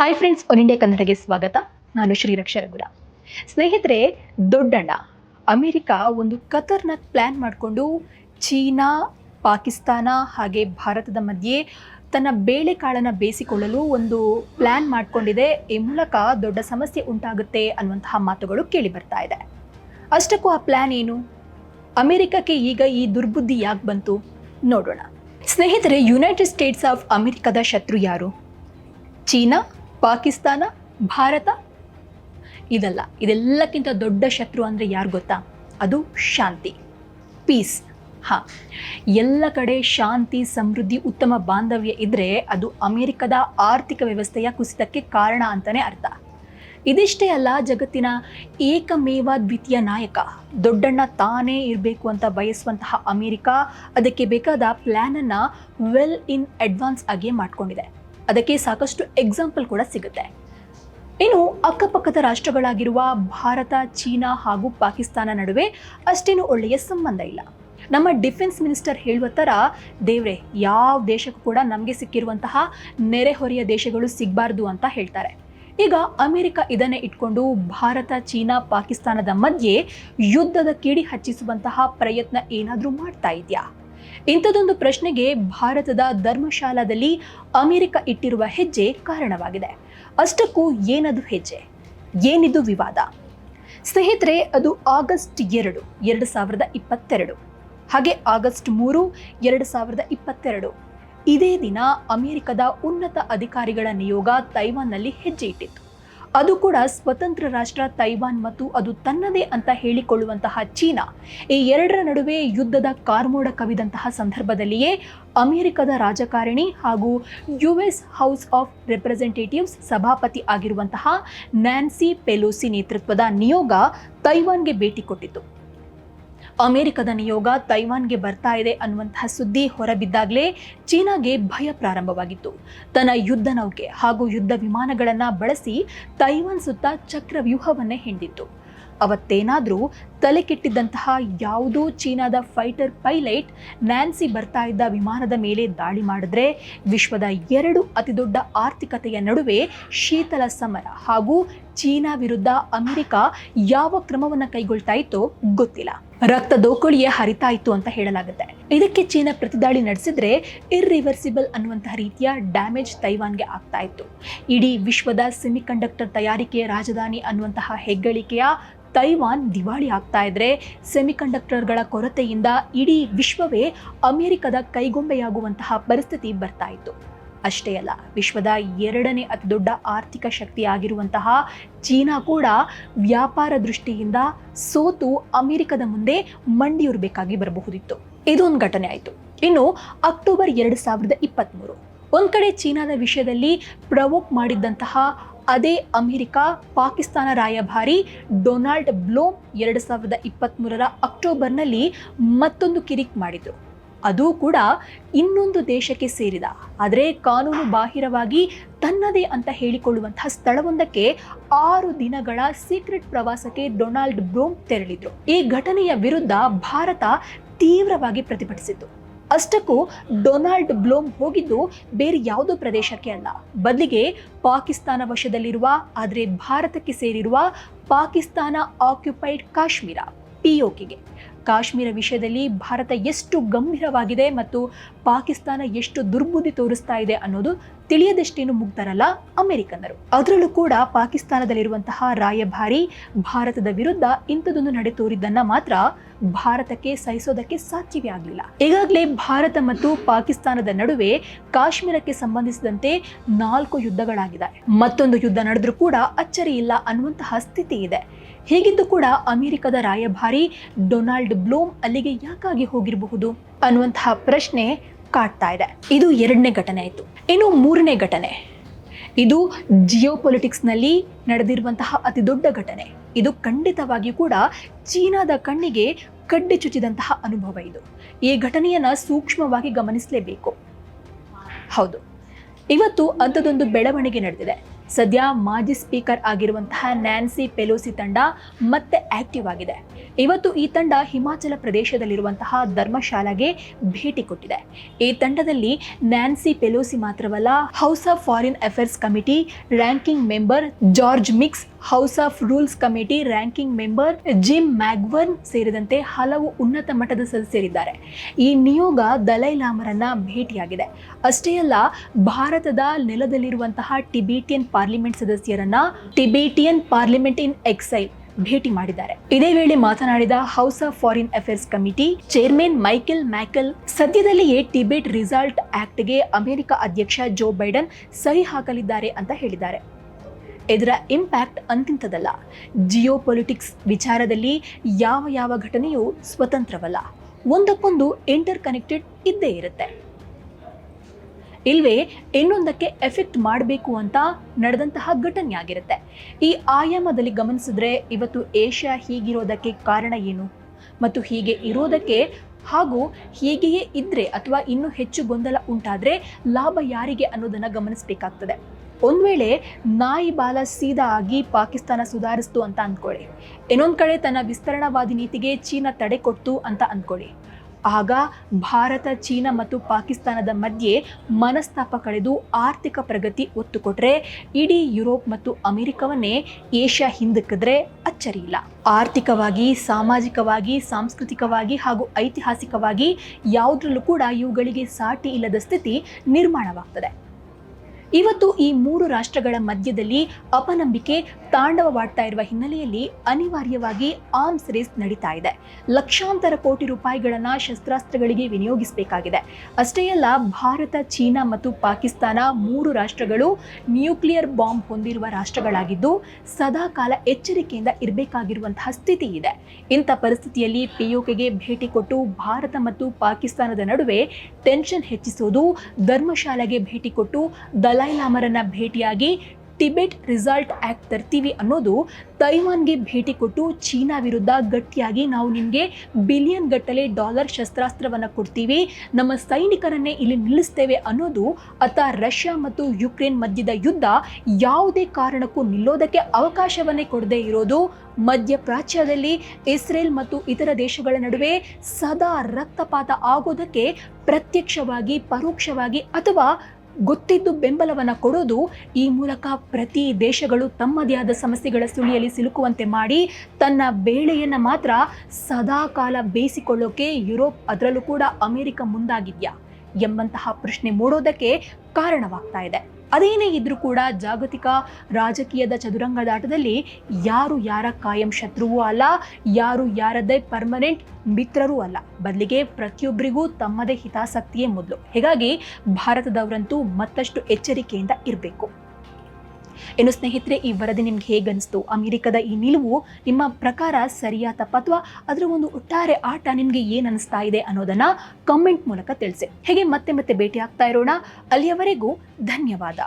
Hi friends one India ಕನ್ನಡಗೆ ಸ್ವಾಗತ. ನಾನು ಶ್ರೀರಕ್ಷ ರಘುರ ಸ್ನೇಹಿತರೆ, ದೊಡ್ಡಣ್ಣ, ಅಮೆರಿಕ ಒಂದು ಕತರ್ನ ಪ್ಲ್ಯಾನ್ ಮಾಡಿಕೊಂಡು ಚೀನಾ, ಪಾಕಿಸ್ತಾನ ಹಾಗೆ ಭಾರತದ ಮಧ್ಯೆ ತನ್ನ ಬೇಳೆಕಾಳನ್ನು ಬೇಯಿಸಿಕೊಳ್ಳಲು ಒಂದು ಪ್ಲ್ಯಾನ್ ಮಾಡಿಕೊಂಡಿದೆ. ಈ ಮೂಲಕ ದೊಡ್ಡ ಸಮಸ್ಯೆ ಉಂಟಾಗುತ್ತೆ ಅನ್ನುವಂತಹ ಮಾತುಗಳು ಕೇಳಿ ಬರ್ತಾ ಇದೆ. ಅಷ್ಟಕ್ಕೂ ಆ ಪ್ಲ್ಯಾನ್ ಏನು? ಅಮೆರಿಕಕ್ಕೆ ಈಗ ಈ ದುರ್ಬುದ್ಧಿ ಯಾಕೆ ಬಂತು? ನೋಡೋಣ. ಸ್ನೇಹಿತರೆ ಯುನೈಟೆಡ್ ಸ್ಟೇಟ್ಸ್ ಆಫ್ ಅಮೆರಿಕದ ಶತ್ರು ಯಾರು? ಚೀನಾ? ಪಾಕಿಸ್ತಾನ, ಭಾರತ? ಇದಲ್ಲ, ಇದೆಲ್ಲಕ್ಕಿಂತ ದೊಡ್ಡ ಶತ್ರು ಅಂದರೆ ಯಾರು ಗೊತ್ತಾ? ಅದು ಶಾಂತಿ. ಪೀಸ್ ಹಾಂ. ಎಲ್ಲ ಕಡೆ ಶಾಂತಿ, ಸಮೃದ್ಧಿ, ಉತ್ತಮ ಬಾಂಧವ್ಯ ಇದ್ದರೆ ಅದು ಅಮೆರಿಕದ ಆರ್ಥಿಕ ವ್ಯವಸ್ಥೆಯ ಕುಸಿತಕ್ಕೆ ಕಾರಣ ಅಂತಲೇ ಅರ್ಥ. ಇದಿಷ್ಟೇ ಅಲ್ಲ ಜಗತ್ತಿನ ಏಕಮೇವ ದ್ವಿತೀಯ ನಾಯಕ. ದೊಡ್ಡಣ್ಣ ತಾನೇ ಇರಬೇಕು ಅಂತ ಬಯಸುವಂತಹ ಅಮೆರಿಕ ಅದಕ್ಕೆ ಬೇಕಾದ ಪ್ಲ್ಯಾನನ್ನು ವೆಲ್ ಇನ್ ಅಡ್ವಾನ್ಸ್ ಆಗಿ ಮಾಡ್ಕೊಂಡಿದೆ. ಅದಕ್ಕೆ ಸಾಕಷ್ಟು ಎಕ್ಸಾಂಪಲ್ ಕೂಡ ಸಿಗುತ್ತೆ. ಇನ್ನು ಅಕ್ಕಪಕ್ಕದ ರಾಷ್ಟ್ರಗಳಾಗಿರುವ ಭಾರತ, ಚೀನಾ ಹಾಗೂ ಪಾಕಿಸ್ತಾನ ನಡುವೆ ಅಷ್ಟೇನು ಒಳ್ಳೆಯ ಸಂಬಂಧ ಇಲ್ಲ. ನಮ್ಮ ಡಿಫೆನ್ಸ್ ಮಿನಿಸ್ಟರ್ ಹೇಳುವ ಥರ ದೇವ್ರೆ, ಯಾವ ದೇಶಕ್ಕೂ ಕೂಡ ನಮಗೆ ಸಿಕ್ಕಿರುವಂತಹ ನೆರೆಹೊರೆಯ ದೇಶಗಳು ಸಿಗಬಾರ್ದು ಅಂತ ಹೇಳ್ತಾರೆ. ಈಗ ಅಮೆರಿಕ ಇದನ್ನೇ ಇಟ್ಕೊಂಡು ಭಾರತ, ಚೀನಾ, ಪಾಕಿಸ್ತಾನದ ಮಧ್ಯೆ ಯುದ್ಧದ ಕಿಡಿ ಹಚ್ಚಿಸುವಂತಹ ಪ್ರಯತ್ನ ಏನಾದರೂ ಮಾಡ್ತಾ ಇದೆಯಾ? ಇಂಥದೊಂದು ಪ್ರಶ್ನೆಗೆ ಭಾರತದ ಧರ್ಮಶಾಲಾದಲ್ಲಿ ಅಮೆರಿಕ ಇಟ್ಟಿರುವ ಹೆಜ್ಜೆ ಕಾರಣವಾಗಿದೆ. ಅಷ್ಟಕ್ಕೂ ಏನದು ಹೆಜ್ಜೆ? ಏನಿದು ವಿವಾದ? ಸ್ನೇಹಿತರೆ, ಅದು ಆಗಸ್ಟ್ ಎರಡು ಎರಡು ಸಾವಿರದ ಇಪ್ಪತ್ತೆರಡು. ಹಾಗೆ ಆಗಸ್ಟ್ ಮೂರು, ಎರಡು ಸಾವಿರದ ಇಪ್ಪತ್ತೆರಡು. ಇದೇ ದಿನ ಅಮೆರಿಕದ ಉನ್ನತ ಅಧಿಕಾರಿಗಳ ನಿಯೋಗ ತೈವಾನ್ನಲ್ಲಿ ಹೆಜ್ಜೆ ಇಟ್ಟಿತ್ತು. ಅದು ಕೂಡ ಸ್ವತಂತ್ರ ರಾಷ್ಟ್ರ ತೈವಾನ್ ಮತ್ತು ಅದು ತನ್ನದೇ ಅಂತ ಹೇಳಿಕೊಳ್ಳುವಂತಹ ಚೀನಾ. ಈ ಎರಡರ ನಡುವೆ ಯುದ್ಧದ ಕಾರ್ಮೋಡ ಕವಿದಂತಹ ಸಂದರ್ಭದಲ್ಲಿಯೇ ಅಮೆರಿಕದ ರಾಜಕಾರಣಿ ಹಾಗೂ U S house of representatives ಸಭಾಪತಿ ಆಗಿರುವಂತಹ ನ್ಯಾನ್ಸಿ ಪೆಲೋಸಿ ನೇತೃತ್ವದ ನಿಯೋಗ ತೈವಾನ್ಗೆ ಭೇಟಿ ಕೊಟ್ಟಿತ್ತು. ಅಮೆರಿಕದ ನಿಯೋಗ ತೈವಾನ್ಗೆ ಬರ್ತಾ ಇದೆ ಅನ್ನುವಂತಹ ಸುದ್ದಿ ಹೊರಬಿದ್ದಾಗಲೇ ಚೀನಾಗೆ ಭಯ ಪ್ರಾರಂಭವಾಗಿತ್ತು. ತನ್ನ ಯುದ್ಧ ನೌಕೆ ಹಾಗೂ ಯುದ್ಧ ವಿಮಾನಗಳನ್ನು ಬಳಸಿ ತೈವಾನ್ ಸುತ್ತ ಚಕ್ರವ್ಯೂಹವನ್ನೇ ಹಿಂಡಿತ್ತು. ಅವತ್ತೇನಾದರೂ ತಲೆ ಕೆಟ್ಟಿದ್ದಂತಹ ಯಾವುದೋ ಚೀನಾದ ಫೈಟರ್ ಪೈಲಟ್ ನ್ಯಾನ್ಸಿ ಬರ್ತಾ ಇದ್ದ ವಿಮಾನದ ಮೇಲೆ ದಾಳಿ ಮಾಡಿದ್ರೆ ವಿಶ್ವದ ಎರಡು ಅತಿದೊಡ್ಡ ಆರ್ಥಿಕತೆಯ ನಡುವೆ ಶೀತಲ ಸಮರ ಹಾಗೂ ಚೀನಾ ವಿರುದ್ಧ ಅಮೆರಿಕ ಯಾವ ಕ್ರಮವನ್ನು ಕೈಗೊಳ್ತಾ ಇತ್ತೋ ಗೊತ್ತಿಲ್ಲ. ರಕ್ತ ದೋಕುಳಿಯೇ ಹರಿತಾ ಅಂತ ಹೇಳಲಾಗುತ್ತೆ. ಇದಕ್ಕೆ ಚೀನಾ ಪ್ರತಿದಾಳಿ ನಡೆಸಿದ್ರೆ ಇರ್ರಿವರ್ಸಿಬಲ್ ಅನ್ನುವಂತಹ ರೀತಿಯ ಡ್ಯಾಮೇಜ್ ತೈವಾನ್ಗೆ ಆಗ್ತಾ ಇತ್ತು. ಇಡೀ ವಿಶ್ವದ ಸೆಮಿಕಂಡಕ್ಟರ್ ತಯಾರಿಕೆಯ ರಾಜಧಾನಿ ಅನ್ನುವಂತಹ ಹೆಗ್ಗಳಿಕೆಯ ತೈವಾನ್ ದಿವಾಳಿ ಆಗ್ತಾ ಇದ್ರೆ ಸೆಮಿಕಂಡಕ್ಟರ್ಗಳ ಕೊರತೆಯಿಂದ ಇಡೀ ವಿಶ್ವವೇ ಅಮೆರಿಕದ ಕೈಗೊಂಬೆಯಾಗುವಂತಹ ಪರಿಸ್ಥಿತಿ ಬರ್ತಾ ಇತ್ತು. ಅಷ್ಟೇ ಅಲ್ಲ, ವಿಶ್ವದ ಎರಡನೇ ಅತಿ ದೊಡ್ಡ ಆರ್ಥಿಕ ಶಕ್ತಿಯಾಗಿರುವಂತಹ ಚೀನಾ ಕೂಡ ವ್ಯಾಪಾರ ದೃಷ್ಟಿಯಿಂದ ಸೋತು ಅಮೆರಿಕದ ಮುಂದೆ ಮಂಡಿಯೂರಬೇಕಾಗಿ ಬರಬಹುದಿತ್ತು. ಇದೊಂದು ಘಟನೆ ಆಯಿತು. ಇನ್ನು ಅಕ್ಟೋಬರ್ ಎರಡು ಸಾವಿರದ ಇಪ್ಪತ್ತ್ಮೂರು ಒಂದು ಕಡೆ ಚೀನಾದ ವಿಷಯದಲ್ಲಿ ಪ್ರವೋಕ್ ಮಾಡಿದ್ದಂತಹ ಅದೇ ಅಮೆರಿಕ ಪಾಕಿಸ್ತಾನ ರಾಯಭಾರಿ ಡೊನಾಲ್ಡ್ ಬ್ಲೋಮ್ ಎರಡು ಸಾವಿರದ ಇಪ್ಪತ್ತ್ಮೂರರ ಅಕ್ಟೋಬರ್ನಲ್ಲಿ ಮತ್ತೊಂದು ಕಿರಿಕ್ ಮಾಡಿದರು. ಅದು ಕೂಡ ಇನ್ನೊಂದು ದೇಶಕ್ಕೆ ಸೇರಿದ. ಆದರೆ ಕಾನೂನು ಬಾಹಿರವಾಗಿ ತನ್ನದೇ ಅಂತ ಹೇಳಿಕೊಳ್ಳುವಂತಹ ಸ್ಥಳವೊಂದಕ್ಕೆ ಆರು ದಿನಗಳ ಸೀಕ್ರೆಟ್ ಪ್ರವಾಸಕ್ಕೆ ಡೊನಾಲ್ಡ್ ಬ್ರೋಮ್ ತೆರಳಿದ್ರು. ಈ ಘಟನೆಯ ವಿರುದ್ಧ ಭಾರತ ತೀವ್ರವಾಗಿ ಪ್ರತಿಭಟಿಸಿತು ಅಷ್ಟಕ್ಕೂ ಡೊನಾಲ್ಡ್ ಬ್ಲೋಮ್ ಹೋಗಿದ್ದು ಬೇರೆ ಯಾವುದೋ ಪ್ರದೇಶಕ್ಕೆ ಅಲ್ಲ. ಬದಲಿಗೆ ಪಾಕಿಸ್ತಾನ ವಶದಲ್ಲಿರುವ, ಆದರೆ ಭಾರತಕ್ಕೆ ಸೇರಿರುವ ಪಾಕಿಸ್ತಾನ ಆಕ್ಯುಪೈಡ್ ಕಾಶ್ಮೀರ ಪಿಒಕೆಗೆ ಕಾಶ್ಮೀರ ವಿಷಯದಲ್ಲಿ ಭಾರತ ಎಷ್ಟು ಗಂಭೀರವಾಗಿದೆ ಮತ್ತು ಪಾಕಿಸ್ತಾನ ಎಷ್ಟು ದುರ್ಬುದ್ಧಿ ತೋರಿಸ್ತಾ ಇದೆ ಅನ್ನೋದು ತಿಳಿಯದಷ್ಟೇನು ಮುಗ್ಧರಲ್ಲ ಅಮೆರಿಕನ್ನರು. ಅದರಲ್ಲೂ ಕೂಡ ಪಾಕಿಸ್ತಾನದಲ್ಲಿರುವಂತಹ ರಾಯಭಾರಿ ಭಾರತದ ವಿರುದ್ಧ ಇಂಥದೊಂದು ನಡೆ ತೋರಿದ್ದನ್ನ ಮಾತ್ರ ಭಾರತಕ್ಕೆ ಸಹಿಸೋದಕ್ಕೆ ಸಾಧ್ಯವೇ ಆಗಲಿಲ್ಲ. ಈಗಾಗಲೇ ಭಾರತ ಮತ್ತು ಪಾಕಿಸ್ತಾನದ ನಡುವೆ ಕಾಶ್ಮೀರಕ್ಕೆ ಸಂಬಂಧಿಸಿದಂತೆ ನಾಲ್ಕು ಯುದ್ಧಗಳಾಗಿದೆ ಮತ್ತೊಂದು ಯುದ್ಧ ನಡೆದ್ರೂ ಕೂಡ ಅಚ್ಚರಿ ಇಲ್ಲ ಅನ್ನುವಂತಹ ಸ್ಥಿತಿ ಇದೆ. ಹೀಗಿದ್ದು ಕೂಡ ಅಮೆರಿಕದ ರಾಯಭಾರಿ ಡೊನಾಲ್ಡ್ ಬ್ಲೂಮ್ ಅಲ್ಲಿಗೆ ಯಾಕಾಗಿ ಹೋಗಿರಬಹುದು ಅನ್ನುವಂತಹ ಪ್ರಶ್ನೆ ಕಾಡ್ತಾ ಇದೆ. ಇದು ಎರಡನೇ ಘಟನೆ ಆಯಿತು. ಇನ್ನು ಮೂರನೇ ಘಟನೆ. ಇದು ಜಿಯೋ ಪೊಲಿಟಿಕ್ಸ್ನಲ್ಲಿ ನಡೆದಿರುವಂತಹ ಅತಿ ದೊಡ್ಡ ಘಟನೆ. ಇದು ಖಂಡಿತವಾಗಿಯೂ ಕೂಡ ಚೀನಾದ ಕಣ್ಣಿಗೆ ಕಡ್ಡಿ ಚುಚ್ಚಿದಂತಹ ಅನುಭವ ಇದು. ಈ ಘಟನೆಯನ್ನು ಸೂಕ್ಷ್ಮವಾಗಿ ಗಮನಿಸಲೇಬೇಕು. ಹೌದು. ಇವತ್ತು ಅಂಥದ್ದೊಂದು ಬೆಳವಣಿಗೆ ನಡೆದಿದೆ. ಸದ್ಯ ಮಾಜಿ ಸ್ಪೀಕರ್ ಆಗಿರುವಂತಹ ನ್ಯಾನ್ಸಿ ಪೆಲೋಸಿ ತಂಡ ಮತ್ತೆ ಆಕ್ಟಿವ್ ಆಗಿದೆ. ಇವತ್ತು ಈ ತಂಡ ಹಿಮಾಚಲ ಪ್ರದೇಶದಲ್ಲಿರುವಂತಹ ಧರ್ಮಶಾಲಾಗೆ ಭೇಟಿ ಕೊಟ್ಟಿದೆ. ಈ ತಂಡದಲ್ಲಿ ನ್ಯಾನ್ಸಿ ಪೆಲೋಸಿ ಮಾತ್ರವಲ್ಲ, house of foreign affairs committee, ranking member George Meeks, house of rules committee, ranking member Jim McGovern ಸೇರಿದಂತೆ ಹಲವು ಉನ್ನತ ಮಟ್ಟದ ಸದಸ್ಯರಿದ್ದಾರೆ. ಈ ನಿಯೋಗ ದಲೈ ಲಾಮರನ್ನ ಭೇಟಿಯಾಗಿದೆ. ಅಷ್ಟೇ ಅಲ್ಲ, ಭಾರತದ ನೆಲದಲ್ಲಿರುವಂತಹ ಟಿಬೇಟಿಯನ್ ಪಾರ್ಲಿಮೆಂಟ್ ಸದಸ್ಯರನ್ನ ಟಿಬೇಟಿಯನ್ ಪಾರ್ಲಿಮೆಂಟ್ ಇನ್ ಎಕ್ಸೈಲ್ ಭೇಟಿ ಮಾಡಿದ್ದಾರೆ. ಇದೇ ವೇಳೆ ಮಾತನಾಡಿದ house of foreign affairs committee chairman Michael McCaul, ಸದ್ಯದಲ್ಲಿಯೇ ಟಿಬೆಟ್ ರಿಸಾಲ್ಟ್ ಆಕ್ಟ್ಗೆ ಅಮೆರಿಕ ಅಧ್ಯಕ್ಷ ಜೋ ಬೈಡನ್ ಸಹಿ ಹಾಕಲಿದ್ದಾರೆ ಅಂತ ಹೇಳಿದ್ದಾರೆ. ಇದರ ಇಂಪ್ಯಾಕ್ಟ್ ಅಂತಿಂತದಲ್ಲ ಜಿಯೋ ಪೊಲಿಟಿಕ್ಸ್ ವಿಚಾರದಲ್ಲಿ ಯಾವ ಯಾವ ಘಟನೆಯೂ ಸ್ವತಂತ್ರವಲ್ಲ. ಒಂದಕ್ಕೊಂದು ಇಂಟರ್ ಕನೆಕ್ಟೆಡ್ ಇದ್ದೇ ಇರುತ್ತೆ. ಇಲ್ವೇ ಇನ್ನೊಂದಕ್ಕೆ ಎಫೆಕ್ಟ್ ಮಾಡಬೇಕು ಅಂತ ನಡೆದಂತಹ ಘಟನೆ ಆಗಿರುತ್ತೆ. ಈ ಆಯಾಮದಲ್ಲಿ ಗಮನಿಸಿದ್ರೆ ಇವತ್ತು ಏಷ್ಯಾ ಹೀಗಿರೋದಕ್ಕೆ ಕಾರಣ ಏನು? ಮತ್ತು ಹೀಗೆ ಇರೋದಕ್ಕೆ ಹಾಗೂ ಹೀಗೆಯೇ ಇದ್ದರೆ ಅಥವಾ ಇನ್ನೂ ಹೆಚ್ಚು ಗೊಂದಲ ಉಂಟಾದರೆ ಲಾಭ ಯಾರಿಗೆ ಅನ್ನೋದನ್ನ ಗಮನಿಸಬೇಕಾಗ್ತದೆ. ಒಂದು ವೇಳೆ ನಾಯಿ ಬಾಲ ಸೀದಾ ಆಗಿ ಪಾಕಿಸ್ತಾನ ಸುಧಾರಿಸ್ತು ಅಂತ ಅಂದ್ಕೊಳ್ಳಿ. ಇನ್ನೊಂದು ಕಡೆ ತನ್ನ ವಿಸ್ತರಣಾವಾದಿ ನೀತಿಗೆ ಚೀನಾ ತಡೆ ಕೊಡ್ತು ಅಂತ ಅಂದ್ಕೊಳ್ಳಿ. ಆಗ ಭಾರತ, ಚೀನಾ ಮತ್ತು ಪಾಕಿಸ್ತಾನದ ಮಧ್ಯೆ ಮನಸ್ತಾಪ ಕಳೆದು ಆರ್ಥಿಕ ಪ್ರಗತಿ ಒತ್ತು ಕೊಟ್ಟರೆ ಇಡೀ ಯುರೋಪ್ ಮತ್ತು ಅಮೆರಿಕವನ್ನೇ ಏಷ್ಯಾ ಹಿಂದಕ್ಕಿದ್ರೆ ಅಚ್ಚರಿ ಇಲ್ಲ. ಆರ್ಥಿಕವಾಗಿ, ಸಾಮಾಜಿಕವಾಗಿ, ಸಾಂಸ್ಕೃತಿಕವಾಗಿ ಹಾಗೂ ಐತಿಹಾಸಿಕವಾಗಿ ಯಾವುದ್ರಲ್ಲೂ ಕೂಡ ಇವುಗಳಿಗೆ ಸಾಟಿ ಇಲ್ಲದ ಸ್ಥಿತಿ ನಿರ್ಮಾಣವಾಗ್ತದೆ. ಇವತ್ತು ಈ ಮೂರು ರಾಷ್ಟ್ರಗಳ ಮಧ್ಯದಲ್ಲಿ ಅಪನಂಬಿಕೆ ತಾಂಡವವಾಡ್ತಾ ಇರುವ ಹಿನ್ನೆಲೆಯಲ್ಲಿ ಅನಿವಾರ್ಯವಾಗಿ ಆರ್ಮ್ಸ್ ರೇಸ್ ನಡೀತಾ ಇದೆ. ಲಕ್ಷಾಂತರ ಕೋಟಿ ರೂಪಾಯಿಗಳನ್ನ ಶಸ್ತ್ರಾಸ್ತ್ರಗಳಿಗೆ ವಿನಿಯೋಗಿಸಬೇಕಾಗಿದೆ. ಅಷ್ಟೇ ಅಲ್ಲ, ಭಾರತ, ಚೀನಾ ಮತ್ತು ಪಾಕಿಸ್ತಾನ ಮೂರು ರಾಷ್ಟ್ರಗಳು ನ್ಯೂಕ್ಲಿಯರ್ ಬಾಂಬ್ ಹೊಂದಿರುವ ರಾಷ್ಟ್ರಗಳಾಗಿದ್ದು ಸದಾಕಾಲ ಎಚ್ಚರಿಕೆಯಿಂದ ಇರಬೇಕಾಗಿರುವಂತಹ ಸ್ಥಿತಿ ಇದೆ. ಇಂಥ ಪರಿಸ್ಥಿತಿಯಲ್ಲಿ ಪಿಯುಕೆಗೆ ಭೇಟಿ ಕೊಟ್ಟು ಭಾರತ ಮತ್ತು ಪಾಕಿಸ್ತಾನದ ನಡುವೆ ಟೆನ್ಷನ್ ಹೆಚ್ಚಿಸೋದು, ಧರ್ಮಶಾಲೆಗೆ ಭೇಟಿ ಕೊಟ್ಟು ದಲೈ ಲಾಮರನ್ನ ಭೇಟಿಯಾಗಿ ಟಿಬೆಟ್ ರಿಸಲ್ಟ್ ಆಕ್ಟ್ ತರ್ತೀವಿ ಅನ್ನೋದು ತೈವಾನ್ಗೆ ಭೇಟಿ ಕೊಟ್ಟು ಚೀನಾ ವಿರುದ್ಧ ಗಟ್ಟಿಯಾಗಿ ನಾವು ನಿಮಗೆ ಬಿಲಿಯನ್ ಗಟ್ಟಲೆ ಡಾಲರ್ ಶಸ್ತ್ರಾಸ್ತ್ರವನ್ನು ಕೊಡ್ತೀವಿ. ನಮ್ಮ ಸೈನಿಕರನ್ನೇ ಇಲ್ಲಿ ನಿಲ್ಲಿಸ್ತೇವೆ ಅನ್ನೋದು ಅತ ರಷ್ಯಾ ಮತ್ತು ಯುಕ್ರೇನ್ ಮಧ್ಯದ ಯುದ್ಧ ಯಾವುದೇ ಕಾರಣಕ್ಕೂ ನಿಲ್ಲೋದಕ್ಕೆ ಅವಕಾಶವನ್ನೇ ಕೊಡದೇ ಇರೋದು. ಮಧ್ಯಪ್ರಾಚ್ಯದಲ್ಲಿ ಇಸ್ರೇಲ್ ಮತ್ತು ಇತರ ದೇಶಗಳ ನಡುವೆ ಸದಾ ರಕ್ತಪಾತ ಆಗೋದಕ್ಕೆ ಪ್ರತ್ಯಕ್ಷವಾಗಿ, ಪರೋಕ್ಷವಾಗಿ ಅಥವಾ ಗೊತ್ತಿದ್ದು ಬೆಂಬಲವನ್ನು ಕೊಡೋದು ಈ ಮೂಲಕ ಪ್ರತಿ ದೇಶಗಳು ತಮ್ಮದೇ ಆದ ಸಮಸ್ಯೆಗಳ ಸುಳಿಯಲ್ಲಿ ಸಿಲುಕುವಂತೆ ಮಾಡಿ ತನ್ನ ಬೇಳೆಯನ್ನು ಮಾತ್ರ ಸದಾಕಾಲ ಬೇಯಿಸಿಕೊಳ್ಳೋಕೆ ಯುರೋಪ್ ಅದರಲ್ಲೂ ಕೂಡ ಅಮೆರಿಕ ಮುಂದಾಗಿದ್ಯಾ? ಎಂಬಂತಹ ಪ್ರಶ್ನೆ ಮೂಡೋದಕ್ಕೆ ಕಾರಣವಾಗ್ತಾ ಇದೆ. ಅದೇನೇ ಇದ್ರೂ ಕೂಡ ಜಾಗತಿಕ ರಾಜಕೀಯದ ಚದುರಂಗದಾಟದಲ್ಲಿ ಯಾರು ಯಾರ ಕಾಯಂ ಶತ್ರುವೂ ಅಲ್ಲ, ಯಾರು ಯಾರದ್ದೇ ಪರ್ಮನೆಂಟ್ ಮಿತ್ರರೂ ಅಲ್ಲ. ಬದಲಿಗೆ ಪ್ರತಿಯೊಬ್ಬರಿಗೂ ತಮ್ಮದೇ ಹಿತಾಸಕ್ತಿಯೇ ಮೊದಲು. ಹೀಗಾಗಿ ಭಾರತದವರಂತೂ ಮತ್ತಷ್ಟು ಎಚ್ಚರಿಕೆಯಿಂದ ಇರಬೇಕು. ಇನ್ನು ಸ್ನೇಹಿತರೆ, ಈ ವರದಿ ನಿಮ್ಗೆ ಹೇಗೆ ಅನಿಸ್ತು ಅಮೆರಿಕದ ಈ ನಿಲುವು ನಿಮ್ಮ ಪ್ರಕಾರ ಸರಿಯಾ ತಪ್ಪ ಅಥವಾ ಅದರ ಒಂದು ಒಟ್ಟಾರೆ ಆಟ ನಿಮಗೆ ಏನು ಅನಿಸ್ತಾ ಇದೆ ಅನ್ನೋದನ್ನ ಕಮೆಂಟ್ ಮೂಲಕ ತಿಳಿಸಿ. ಹೇಗೆ ಮತ್ತೆ ಮತ್ತೆ ಭೇಟಿ ಆಗ್ತಾ ಇರೋಣ? ಅಲ್ಲಿಯವರೆಗೂ ಧನ್ಯವಾದ.